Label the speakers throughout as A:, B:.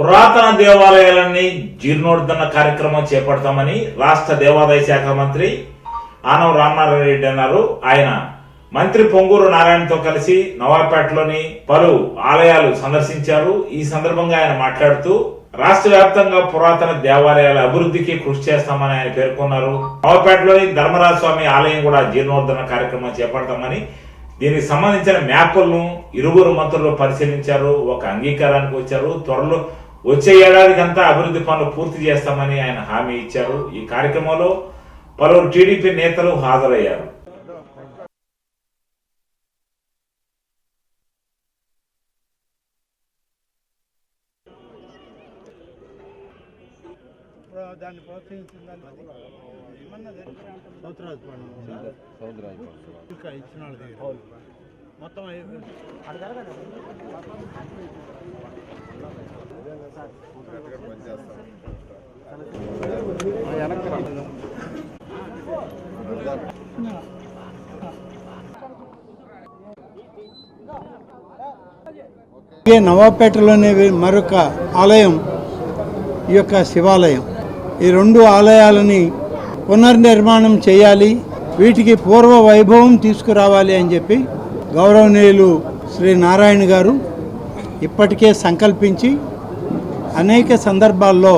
A: పురాతన దేవాలయాలన్నీ జీర్ణోద్ధరణ కార్యక్రమం చేపడతామని రాష్ట్ర దేవాదాయ శాఖ మంత్రి ఆనవ రామనారాయణ రెడ్డి అన్నారు. ఆయన మంత్రి పొంగూరు నారాయణతో కలిసి నవాబ్పేటలోని పలు ఆలయాలు సందర్శించారు. ఈ సందర్భంగా ఆయన మాట్లాడుతూ రాష్ట్ర వ్యాప్తంగా పురాతన దేవాలయాల అభివృద్ధికి కృషి చేస్తామని ఆయన పేర్కొన్నారు. నవాబ్పేటలోని ధర్మరాజ స్వామి ఆలయం కూడా జీర్ణోద్ధరణ కార్యక్రమం చేపడతామని దీనికి సంబంధించిన మ్యాపులను ఇరువురు మంత్రులు పరిశీలించారు. ఒక అంగీకారానికి వచ్చారు. త్వరలో వచ్చే ఏడాదికంతా అభివృద్ధి పనులు పూర్తి చేస్తామని ఆయన హామీ ఇచ్చారు. ఈ కార్యక్రమంలో పలువురు టీడీపీ నేతలు హాజరయ్యారు.
B: దాన్ని దాన్ని ఏమన్నది సౌత్రాజ్ ఇంకా ఇచ్చిన మొత్తం అలాగే నవాపేటలోనే మరొక ఆలయం ఈ యొక్క శివాలయం. ఈ రెండు ఆలయాలని పునర్నిర్మాణం చేయాలి వీటికి పూర్వ వైభవం తీసుకురావాలి అని చెప్పి గౌరవనీయులు శ్రీ నారాయణ గారు ఇప్పటికే సంకల్పించి అనేక సందర్భాల్లో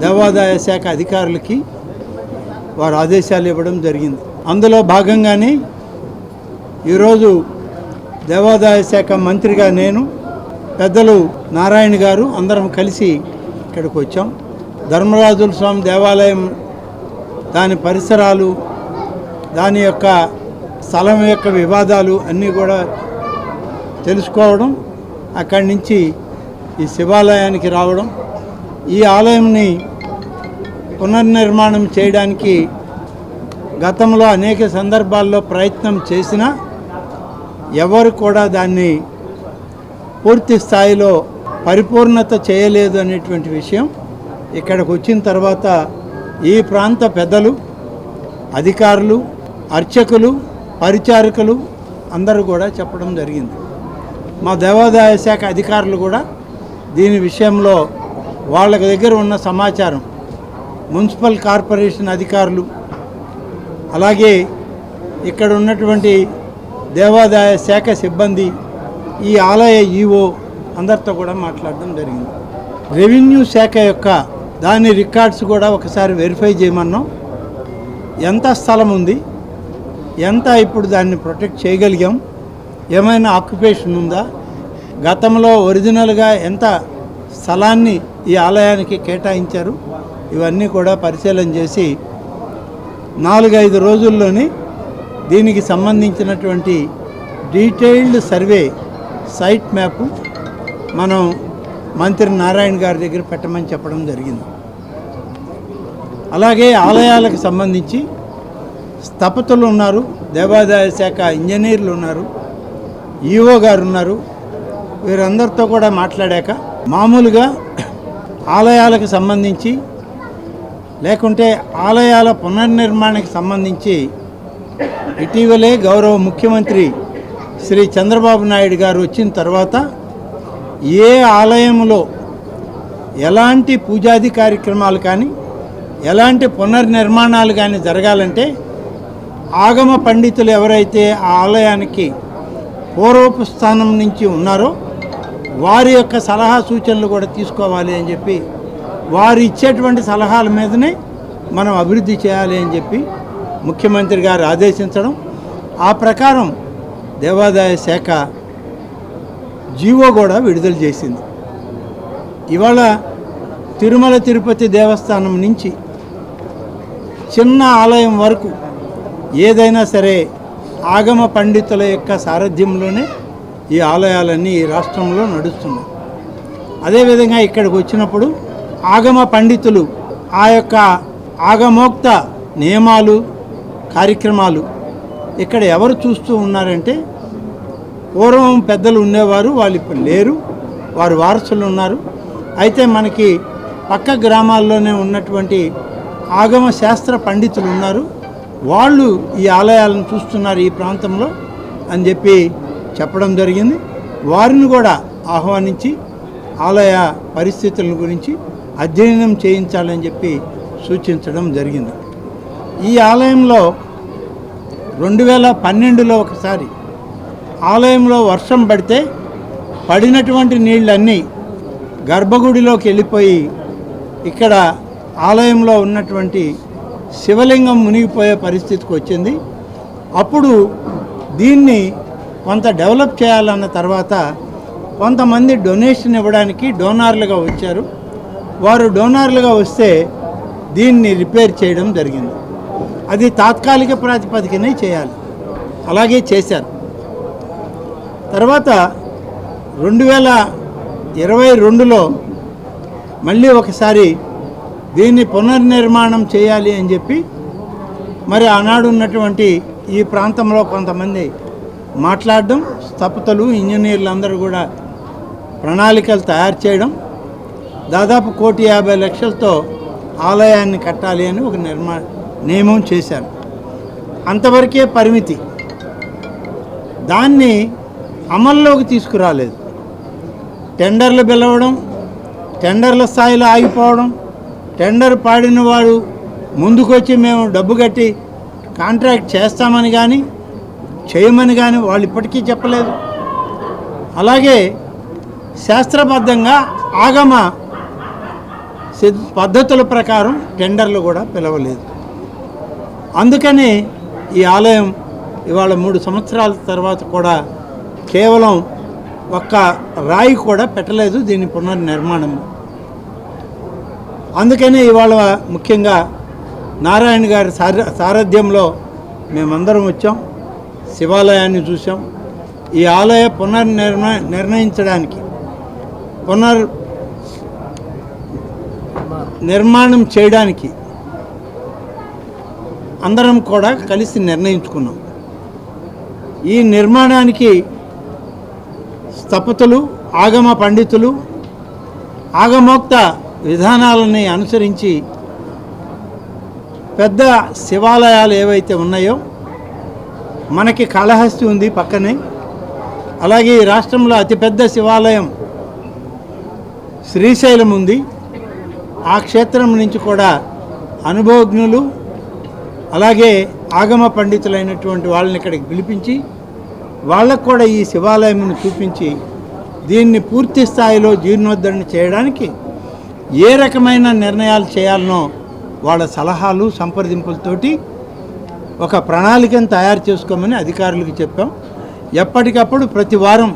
B: దేవాదాయ శాఖ అధికారులకి వారు ఆదేశాలు ఇవ్వడం జరిగింది. అందులో భాగంగానే ఈరోజు దేవాదాయ శాఖ మంత్రిగా నేను పెద్దలు నారాయణ గారు అందరం కలిసి ఇక్కడికి వచ్చాం. ధర్మరాజుల స్వామి దేవాలయం దాని పరిసరాలు దాని యొక్క స్థలం యొక్క వివాదాలు అన్నీ కూడా తెలుసుకోవడం అక్కడి నుంచి ఈ శివాలయానికి రావడం ఈ ఆలయంని పునర్నిర్మాణం చేయడానికి గతంలో అనేక సందర్భాల్లో ప్రయత్నం చేసినా ఎవరు కూడా దాన్ని పూర్తి స్థాయిలో పరిపూర్ణత చేయలేదు అనేటువంటి విషయం ఇక్కడికి వచ్చిన తర్వాత ఈ ప్రాంత పెద్దలు అధికారులు అర్చకులు పరిచారకులు అందరూ కూడా చెప్పడం జరిగింది. మా దేవాదాయ శాఖ అధికారులు కూడా దీని విషయంలో వాళ్ళ దగ్గర ఉన్న సమాచారం మున్సిపల్ కార్పొరేషన్ అధికారులు అలాగే ఇక్కడ ఉన్నటువంటి దేవాదాయ శాఖ సిబ్బంది ఈ ఆలయ ఈవో అందరితో కూడా మాట్లాడడం జరిగింది. రెవెన్యూ శాఖ యొక్క దాని రికార్డ్స్ కూడా ఒకసారి వెరిఫై చేయమన్నాం. ఎంత స్థలం ఉంది ఎంత ఇప్పుడు దాన్ని ప్రొటెక్ట్ చేయగలిగాం ఏమైనా ఆక్యుపేషన్ ఉందా గతంలో ఒరిజినల్గా ఎంత స్థలాన్ని ఈ ఆలయానికి కేటాయించారు ఇవన్నీ కూడా పరిశీలన చేసి నాలుగైదు రోజుల్లోనే దీనికి సంబంధించినటువంటి డీటెయిల్డ్ సర్వే సైట్ మ్యాప్ మనం మంత్రి నారాయణ గారి దగ్గర పెట్టమని చెప్పడం జరిగింది. అలాగే ఆలయాలకు సంబంధించి స్థపతులు ఉన్నారు దేవాదాయ శాఖ ఇంజనీర్లు ఉన్నారు ఈఓ గారు ఉన్నారు వీరందరితో కూడా మాట్లాడాక మామూలుగా ఆలయాలకు సంబంధించి లేకుంటే ఆలయాల పునర్నిర్మాణానికి సంబంధించి ఇటీవలే గౌరవ ముఖ్యమంత్రి శ్రీ చంద్రబాబు నాయుడు గారు వచ్చిన తర్వాత ఏ ఆలయంలో ఎలాంటి పూజాది కార్యక్రమాలు కానీ ఎలాంటి పునర్నిర్మాణాలు కానీ జరగాలంటే ఆగమ పండితులు ఎవరైతే ఆ ఆలయానికి పూర్వపు స్థానం నుంచి ఉన్నారో వారి యొక్క సలహా సూచనలు కూడా తీసుకోవాలి అని చెప్పి వారు ఇచ్చేటువంటి సలహాల మీదనే మనం అభివృద్ధి చేయాలి అని చెప్పి ముఖ్యమంత్రి గారు ఆదేశించడం. ఆ ప్రకారం దేవాదాయ శాఖ జీవో కూడా విడుదల చేసింది. ఇవాళ తిరుమల తిరుపతి దేవస్థానం నుంచి చిన్న ఆలయం వరకు ఏదైనా సరే ఆగమ పండితుల యొక్క సారథ్యంలోనే ఈ ఆలయాలన్నీ ఈ రాష్ట్రంలో నడుస్తున్నాయి. అదేవిధంగా ఇక్కడికి వచ్చినప్పుడు ఆగమ పండితులు ఆ యొక్క ఆగమోక్త నియమాలు కార్యక్రమాలు ఇక్కడ ఎవరు చూస్తూ ఉన్నారంటే పూర్వం పెద్దలు ఉండేవారు వాళ్ళు ఇప్పుడు లేరు వారు వారసులు ఉన్నారు. అయితే మనకి పక్క గ్రామాల్లోనే ఉన్నటువంటి ఆగమ శాస్త్ర పండితులు ఉన్నారు. వాళ్ళు ఈ ఆలయాలను చూస్తున్నారు ఈ ప్రాంతంలో అని చెప్పి చెప్పడం జరిగింది. వారిని కూడా ఆహ్వానించి ఆలయ పరిస్థితుల గురించి అధ్యయనం చేయించాలని చెప్పి సూచించడం జరిగింది. ఈ ఆలయంలో రెండు వేల పన్నెండులో ఒకసారి ఆలయంలో వర్షం పడితే పడినటువంటి నీళ్ళన్నీ గర్భగుడిలోకి వెళ్ళిపోయి ఇక్కడ ఆలయంలో ఉన్నటువంటి శివలింగం మునిగిపోయే పరిస్థితికి వచ్చింది. అప్పుడు దీన్ని కొంత డెవలప్ చేయాలన్న తర్వాత కొంతమంది డొనేషన్ ఇవ్వడానికి డోనార్లుగా వచ్చారు. వారు డోనార్లుగా వస్తే దీన్ని రిపేర్ చేయడం జరిగింది. అది తాత్కాలిక ప్రాతిపదికనే చేయాలి. అలాగే చేశారు. తర్వాత రెండు వేల ఇరవై రెండులో మళ్ళీ ఒకసారి దీన్ని పునర్నిర్మాణం చేయాలి అని చెప్పి మరి ఆనాడు ఉన్నటువంటి ఈ ప్రాంతంలో కొంతమంది మాట్లాడడం స్థపతలు ఇంజనీర్లు అందరూ కూడా ప్రణాళికలు తయారు చేయడం దాదాపు కోటి యాభై లక్షలతో ఆలయాన్ని కట్టాలి అని ఒక నిర్మా నియమం చేశారు. అంతవరకే పరిమితి. దాన్ని అమల్లోకి తీసుకురాలేదు. టెండర్లు పిలవడం టెండర్ల స్థాయిలో ఆగిపోవడం టెండర్ పాడిన వాడు ముందుకొచ్చి మేము డబ్బు కట్టి కాంట్రాక్ట్ చేస్తామని కానీ చేయమని కానీ వాళ్ళు ఇప్పటికీ చెప్పలేదు. అలాగే శాస్త్రబద్ధంగా ఆగమ పద్ధతుల ప్రకారం టెండర్లు కూడా పిలవలేదు. అందుకని ఈ ఆలయం ఇవాళ మూడు సంవత్సరాల తర్వాత కూడా కేవలం ఒక్క రాయి కూడా పెట్టలేదు దీని పునర్నిర్మాణం. అందుకనే ఇవాళ ముఖ్యంగా నారాయణ గారి సార సారథ్యంలో మేమందరం వచ్చాం. శివాలయాన్ని చూసాం ఈ ఆలయ పునర్నిర్ణ నిర్ణయించడానికి పునర్ నిర్మాణం చేయడానికి అందరం కూడా కలిసి నిర్ణయించుకున్నాం. ఈ నిర్మాణానికి స్థపతులు ఆగమ పండితులు ఆగమోక్త విధానాలని అనుసరించి పెద్ద శివాలయాలు ఏవైతే ఉన్నాయో మనకి కాళహస్తి ఉంది పక్కనే. అలాగే ఈ రాష్ట్రంలో అతిపెద్ద శివాలయం శ్రీశైలం ఉంది. ఆ క్షేత్రం నుంచి కూడా అనుభవజ్ఞులు అలాగే ఆగమ పండితులైనటువంటి వాళ్ళని ఇక్కడికి పిలిపించి వాళ్ళకు కూడా ఈ శివాలయంను చూపించి దీన్ని పూర్తి స్థాయిలో జీర్ణోద్ధరణ చేయడానికి ఏ రకమైన నిర్ణయాలు చేయాలనో వాళ్ళ సలహాలు సంప్రదింపులతోటి ఒక ప్రణాళికను తయారు చేసుకోమని అధికారులకు చెప్పాం. ఎప్పటికప్పుడు ప్రతి వారం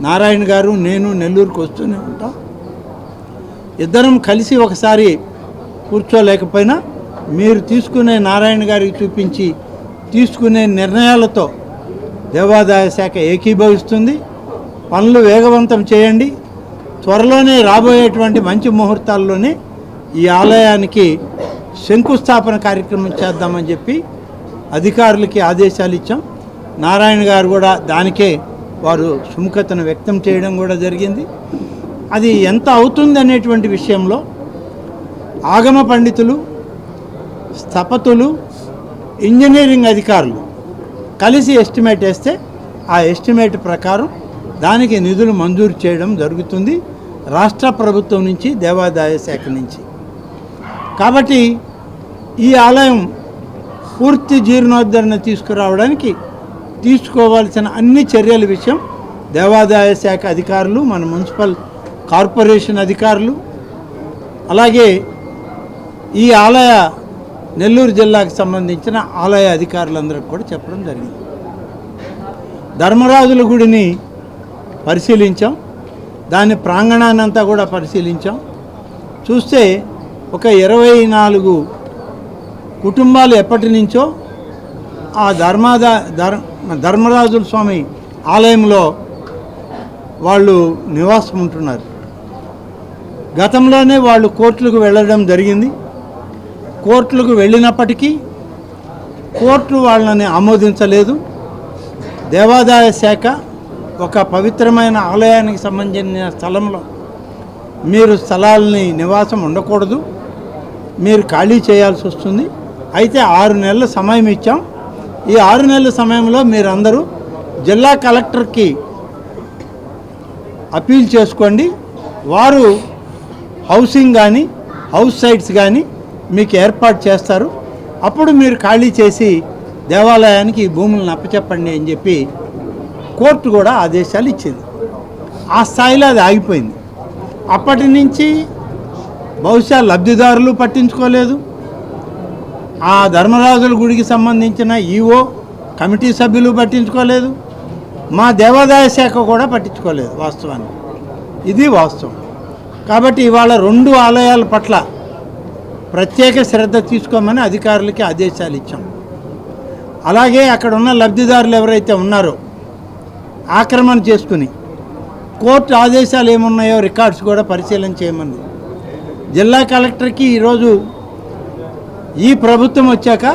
B: నారాయణ గారు నేను నెల్లూరుకు వస్తూనే ఉంటాం. ఇద్దరం కలిసి ఒకసారి కూర్చోలేకపోయినా మీరు తీసుకునే నారాయణ గారికి చూపించి తీసుకునే నిర్ణయాలతో దేవాదాయ శాఖ ఏకీభవిస్తుంది. పనులు వేగవంతం చేయండి. త్వరలోనే రాబోయేటువంటి మంచి ముహూర్తాల్లోనే ఈ ఆలయానికి శంకుస్థాపన కార్యక్రమం చేద్దామని చెప్పి అధికారులకి ఆదేశాలు ఇచ్చాం. నారాయణ గారు కూడా దానికే వారు సుముఖతను వ్యక్తం చేయడం కూడా జరిగింది. అది ఎంత అవుతుంది అనేటువంటి విషయంలో ఆగమ పండితులు స్థపతులు ఇంజనీరింగ్ అధికారులు కలిసి ఎస్టిమేట్ వేస్తే ఆ ఎస్టిమేట్ ప్రకారం దానికి నిధులు మంజూరు చేయడం జరుగుతుంది రాష్ట్ర ప్రభుత్వం నుంచి దేవాదాయ శాఖ నుంచి. కాబట్టి ఈ ఆలయం పూర్తి జీర్ణోద్ధరణ తీసుకురావడానికి తీసుకోవాల్సిన అన్ని చర్యల విషయం దేవాదాయ శాఖ అధికారులు మన మున్సిపల్ కార్పొరేషన్ అధికారులు అలాగే ఈ ఆలయ నెల్లూరు జిల్లాకు సంబంధించిన ఆలయ అధికారులందరికీ కూడా చెప్పడం జరిగింది. ధర్మరాజుల గుడిని పరిశీలించాం. దాని ప్రాంగణాన్ని అంతా కూడా పరిశీలించాం. చూస్తే ఒక ఇరవై నాలుగు కుటుంబాలు ఎప్పటి నుంచో ఆ ధర్మాద ధర్ ధర్మరాజుల స్వామి ఆలయంలో వాళ్ళు నివాసం ఉంటున్నారు. గతంలోనే వాళ్ళు కోర్టులకు వెళ్ళడం జరిగింది. కోర్టులకు వెళ్ళినప్పటికీ కోర్టు వాళ్ళని ఆమోదించలేదు. దేవాదాయ శాఖ ఒక పవిత్రమైన ఆలయానికి సంబంధించిన స్థలంలో మీరు స్థలాలని నివాసం ఉండకూడదు. మీరు ఖాళీ చేయాల్సి వస్తుంది. అయితే ఆరు నెలల సమయం ఇచ్చాం. ఈ ఆరు నెలల సమయంలో మీరందరూ జిల్లా కలెక్టర్కి అప్పీల్ చేసుకోండి. వారు హౌసింగ్ కానీ హౌస్ సైట్స్ కానీ మీకు ఏర్పాటు చేస్తారు. అప్పుడు మీరు ఖాళీ చేసి దేవాలయానికి ఈ భూములను అప్పచెప్పండి అని చెప్పి కోర్టు కూడా ఆదేశాలు ఇచ్చింది. ఆ స్థాయిలో అది ఆగిపోయింది. అప్పటి నుంచి బహుశా లబ్ధిదారులు పట్టించుకోలేదు. ఆ ధర్మరాజుల గుడికి సంబంధించిన ఈఓ కమిటీ సభ్యులు పట్టించుకోలేదు. మా దేవాదాయ శాఖ కూడా పట్టించుకోలేదు వాస్తవానికి. ఇది వాస్తవం. కాబట్టి ఇవాళ రెండు ఆలయాల పట్ల ప్రత్యేక శ్రద్ధ తీసుకోమని అధికారులకి ఆదేశాలు ఇచ్చాం. అలాగే అక్కడ ఉన్న లబ్ధిదారులు ఎవరైతే ఉన్నారో ఆక్రమణ చేసుకుని కోర్టు ఆదేశాలు ఏమున్నాయో రికార్డ్స్ కూడా పరిశీలన చేయమని జిల్లా కలెక్టర్కి ఈరోజు ఈ ప్రభుత్వం వచ్చాక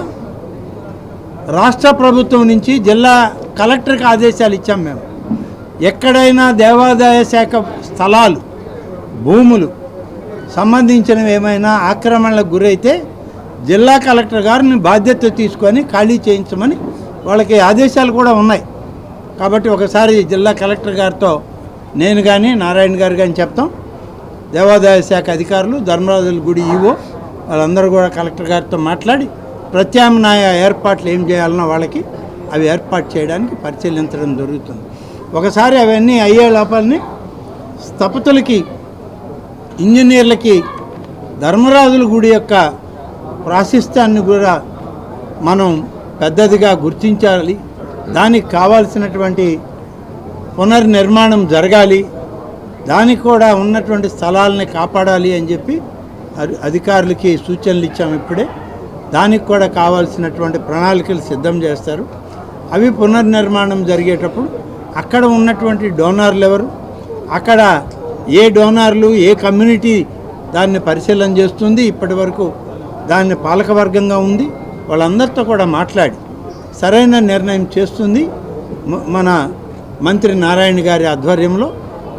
B: రాష్ట్ర ప్రభుత్వం నుంచి జిల్లా కలెక్టర్కి ఆదేశాలు ఇచ్చాం మేము. ఎక్కడైనా దేవాదాయ శాఖ స్థలాలు భూములు సంబంధించినవి ఏమైనా ఆక్రమణలకు గురైతే జిల్లా కలెక్టర్ గారిని బాధ్యత తీసుకొని ఖాళీ చేయించమని వాళ్ళకి ఆదేశాలు కూడా ఉన్నాయి. కాబట్టి ఒకసారి జిల్లా కలెక్టర్ గారితో నేను కానీ నారాయణ గారు కానీ చెప్తాం. దేవాదాయ శాఖ అధికారులు ధర్మరాజుల గుడి ఈవో వాళ్ళందరూ కూడా కలెక్టర్ గారితో మాట్లాడి ప్రత్యామ్నాయ ఏర్పాట్లు ఏం చేయాలన్నా వాళ్ళకి అవి ఏర్పాటు చేయడానికి పరిశీలించడం జరుగుతుంది. ఒకసారి అవన్నీ అయ్యే లోపలని స్థపతులకి ఇంజనీర్లకి ధర్మరాజుల గుడి యొక్క ప్రాశస్త్యాన్ని కూడా మనం పెద్దదిగా గుర్తించాలి. దానికి కావాల్సినటువంటి పునర్నిర్మాణం జరగాలి. దానికి కూడా ఉన్నటువంటి స్థలాలని కాపాడాలి అని చెప్పి అధికారులకి సూచనలు ఇచ్చాము ఇప్పుడే. దానికి కూడా కావాల్సినటువంటి ప్రణాళికలు సిద్ధం చేస్తారు. అవి పునర్నిర్మాణం జరిగేటప్పుడు అక్కడ ఉన్నటువంటి డోనార్లు ఎవరు? అక్కడ ఏ డోనార్లు ఏ కమ్యూనిటీ దాన్ని పరిశీలన చేస్తుంది? ఇప్పటి వరకు దాన్ని పాలకవర్గంగా ఉంది. వాళ్ళందరితో కూడా మాట్లాడి సరైన నిర్ణయం చేస్తుంది. మన మంత్రి నారాయణ గారి ఆధ్వర్యంలో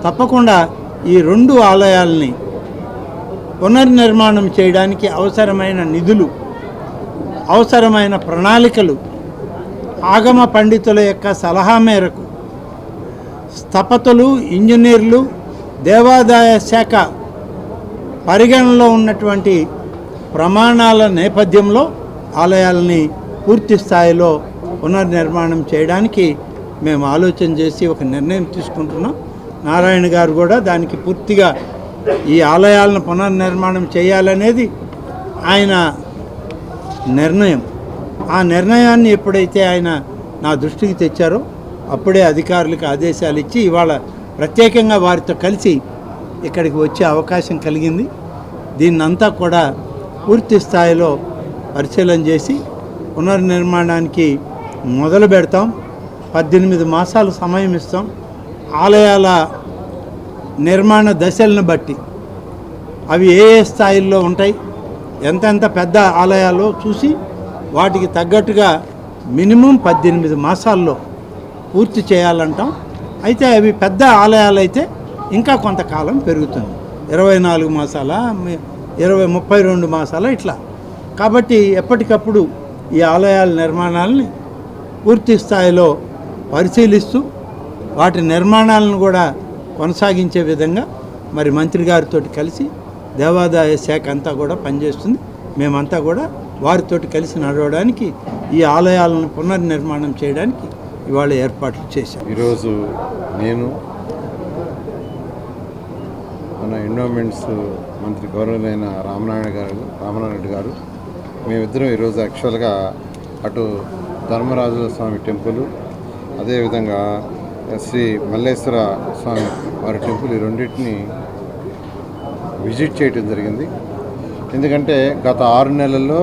B: తప్పకుండా ఈ రెండు ఆలయాల్ని పునర్నిర్మాణం చేయడానికి అవసరమైన నిధులు అవసరమైన ప్రణాళికలు ఆగమ పండితుల యొక్క సలహా మేరకు స్థపతులు ఇంజనీర్లు దేవాదాయ శాఖ పరిగణనలో ఉన్నటువంటి ప్రమాణాల నేపథ్యంలో ఆలయాలని పూర్తి స్థాయిలో పునర్నిర్మాణం చేయడానికి మేము ఆలోచన చేసి ఒక నిర్ణయం తీసుకుంటున్నాం. నారాయణ గారు కూడా దానికి పూర్తిగా ఈ ఆలయాలను పునర్నిర్మాణం చేయాలనేది ఆయన నిర్ణయం. ఆ నిర్ణయాన్ని ఎప్పుడైతే ఆయన నా దృష్టికి తెచ్చారో అప్పుడే అధికారులకు ఆదేశాలు ఇచ్చి ఇవాళ ప్రత్యేకంగా వారితో కలిసి ఇక్కడికి వచ్చే అవకాశం కలిగింది. దీన్నంతా కూడా పూర్తి స్థాయిలో పరిశీలన చేసి పునర్నిర్మాణానికి మొదలు పెడతాం. పద్దెనిమిది మాసాలు సమయం ఇస్తాం. ఆలయాల నిర్మాణ దశలను బట్టి అవి ఏ ఏ స్థాయిల్లో ఉంటాయి ఎంతెంత పెద్ద ఆలయాలో చూసి వాటికి తగ్గట్టుగా మినిమం పద్దెనిమిది మాసాల్లో పూర్తి చేయాలంటాం. అయితే అవి పెద్ద ఆలయాలు అయితే ఇంకా కొంతకాలం పెరుగుతుంది. ఇరవై నాలుగు మాసాల ఇరవై ముప్పై రెండు మాసాల ఇట్లా. కాబట్టి ఎప్పటికప్పుడు ఈ ఆలయాల నిర్మాణాలని పూర్తి స్థాయిలో పరిశీలిస్తూ వాటి నిర్మాణాలను కూడా కొనసాగించే విధంగా మరి మంత్రి గారితో కలిసి దేవాదాయ శాఖ అంతా కూడా పనిచేస్తుంది. మేమంతా కూడా వారితో కలిసి నడవడానికి ఈ ఆలయాలను పునర్నిర్మాణం చేయడానికి ఇవాళ ఏర్పాట్లు చేశాం.
C: ఈరోజు నేను మన ఎండోమెంట్స్ మంత్రి గౌరవులైన రామనారాయణ గారు రామనారాయణ రెడ్డి గారు మేమిద్దరం ఈరోజు యాక్చువల్గా అటు ధర్మరాజుల స్వామి టెంపుల్ అదేవిధంగా శ్రీ మల్లేశ్వర స్వామి వారి టెంపుల్ ఈ రెండింటిని విజిట్ చేయటం జరిగింది. ఎందుకంటే గత ఆరు నెలల్లో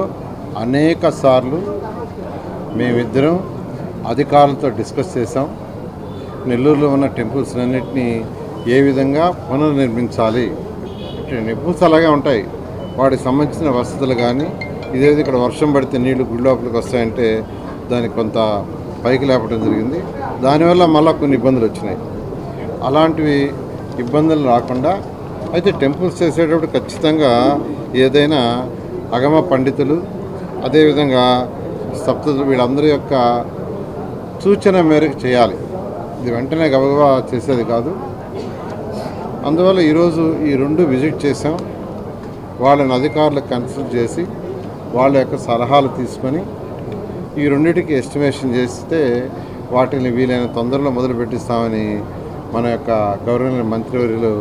C: అనేక సార్లు మేమిద్దరం అధికారులతో డిస్కస్ చేసాం నెల్లూరులో ఉన్న టెంపుల్స్ అన్నింటినీ ఏ విధంగా పునర్నిర్మించాలి? టెంపుల్స్ అలాగే ఉంటాయి. వాటికి సంబంధించిన వసతులు కానీ ఇదేది ఇక్కడ వర్షం పడితే నీళ్ళు గుడి లోపలికి వస్తాయంటే దానికి కొంత పైకి లేపడం జరిగింది. దానివల్ల మళ్ళీ కొన్ని ఇబ్బందులు వచ్చినాయి. అలాంటివి ఇబ్బందులు రాకుండా అయితే టెంపుల్స్ చేసేటప్పుడు ఖచ్చితంగా ఏదైనా అగమ పండితులు అదేవిధంగా సప్తులు వీళ్ళందరి యొక్క సూచన మేరకు చేయాలి. ఇది వెంటనే గబగబా చేసేది కాదు. అందువల్ల ఈరోజు ఈ రెండు విజిట్ చేసాం వాళ్ళని అధికారులకు కన్సల్ట్ చేసి వాళ్ళ యొక్క సలహాలు తీసుకొని ఈ రెండింటికి ఎస్టిమేషన్ చేస్తే వాటిని వీలైన తొందరలో మొదలు పెట్టిస్తామని మన యొక్క గవర్నర్ మంత్రివర్యులు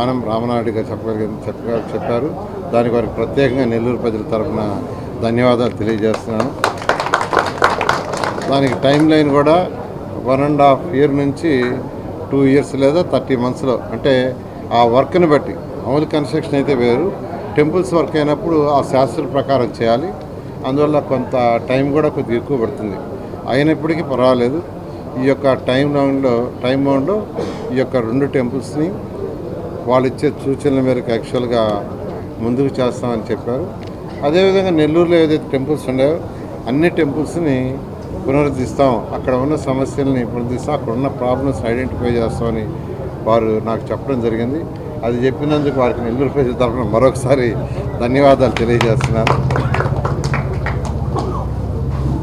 C: ఆనం రామనాయుడు గారు చెప్పగలిగిన చెప్పారు. దానికి వారికి ప్రత్యేకంగా నెల్లూరు ప్రజల తరఫున ధన్యవాదాలు తెలియజేస్తున్నాను. దానికి టైం లైన్ కూడా వన్ అండ్ హాఫ్ ఇయర్ నుంచి టూ ఇయర్స్ లేదా థర్టీ మంత్స్లో అంటే ఆ వర్క్ని బట్టి మామూలు కన్స్ట్రక్షన్ అయితే వేరు. టెంపుల్స్ వర్క్ అయినప్పుడు ఆ శాస్త్ర ప్రకారం చేయాలి. అందువల్ల కొంత టైం కూడా కొద్దిగా ఎక్కువ పడుతుంది. అయినప్పటికీ పర్వాలేదు. ఈ యొక్క టైం రౌండ్లో టైం రౌండ్లో ఈ యొక్క రెండు టెంపుల్స్ని వాళ్ళు ఇచ్చే సూచనల మేరకు యాక్చువల్గా ముందుకు చేస్తామని చెప్పారు. అదేవిధంగా నెల్లూరులో ఏదైతే టెంపుల్స్ ఉన్నాయో అన్ని టెంపుల్స్ని పునరుద్ధరిస్తాం. అక్కడ ఉన్న సమస్యల్ని పునరుద్ధిస్తాం అక్కడ ఉన్న ప్రాబ్లమ్స్ ఐడెంటిఫై చేస్తామని వారు నాకు చెప్పడం జరిగింది. అది చెప్పినందుకు వారికి నెల్లూరు ప్రజల తరఫున మరొకసారి ధన్యవాదాలు తెలియజేస్తున్నాను.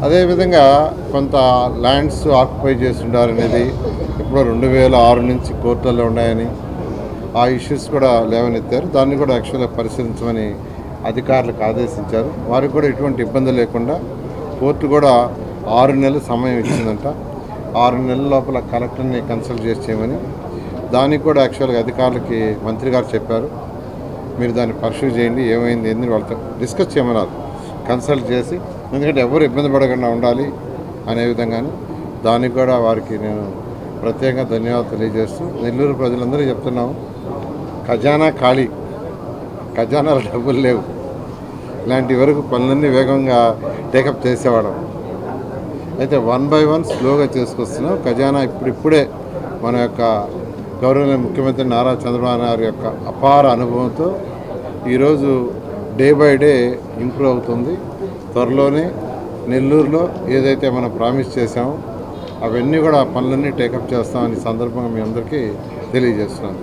C: అదేవిధంగా కొంత ల్యాండ్స్ ఆక్యుపై చేస్తుండారనేది ఇప్పుడు రెండు వేల ఆరు నుంచి కోర్టులలో ఉన్నాయని ఆ ఇష్యూస్ కూడా లేవనెత్తారు. దాన్ని కూడా యాక్చువల్గా పరిశీలించమని అధికారులకు ఆదేశించారు. వారికి కూడా ఎటువంటి ఇబ్బంది లేకుండా కోర్టు కూడా ఆరు నెలలు సమయం ఇచ్చిందంట. ఆరు నెలల లోపల కలెక్టర్ని కన్సల్ట్ చేసి చేయమని దానికి కూడా యాక్చువల్గా అధికారులకి మంత్రి గారు చెప్పారు. మీరు దాన్ని పర్సూ చేయండి ఏమైంది ఏంది వాళ్ళతో డిస్కస్ చేయమన్నారు. కన్సల్ట్ చేసి ఎందుకంటే ఎవరు ఇబ్బంది పడకుండా ఉండాలి అనే విధంగాను దానికి కూడా వారికి నేను ప్రత్యేకంగా ధన్యవాదాలు తెలియజేస్తూ నెల్లూరు ప్రజలందరూ చెప్తున్నాం ఖజానా ఖాళీ ఖజానాలో డబ్బులు లేవు. ఇలాంటి వరకు పనులన్నీ వేగంగా టేకప్ చేసేవాడు అయితే వన్ బై వన్ స్లోగా చేసుకొస్తున్నాం. ఖజానా ఇప్పుడిప్పుడే మన యొక్క గౌరవనీయ ముఖ్యమంత్రి నారా చంద్రబాబు నాయుడు యొక్క అపార అనుభవంతో ఈరోజు డే బై డే ఇంప్రూవ్ అవుతుంది. త్వరలోనే నెల్లూరులో ఏదైతే మనం ప్రామిస్ చేసామో అవన్నీ కూడా ఆ పనులన్నీ టేకప్ చేస్తామని సందర్భంగా మీ అందరికీ తెలియజేస్తున్నాను.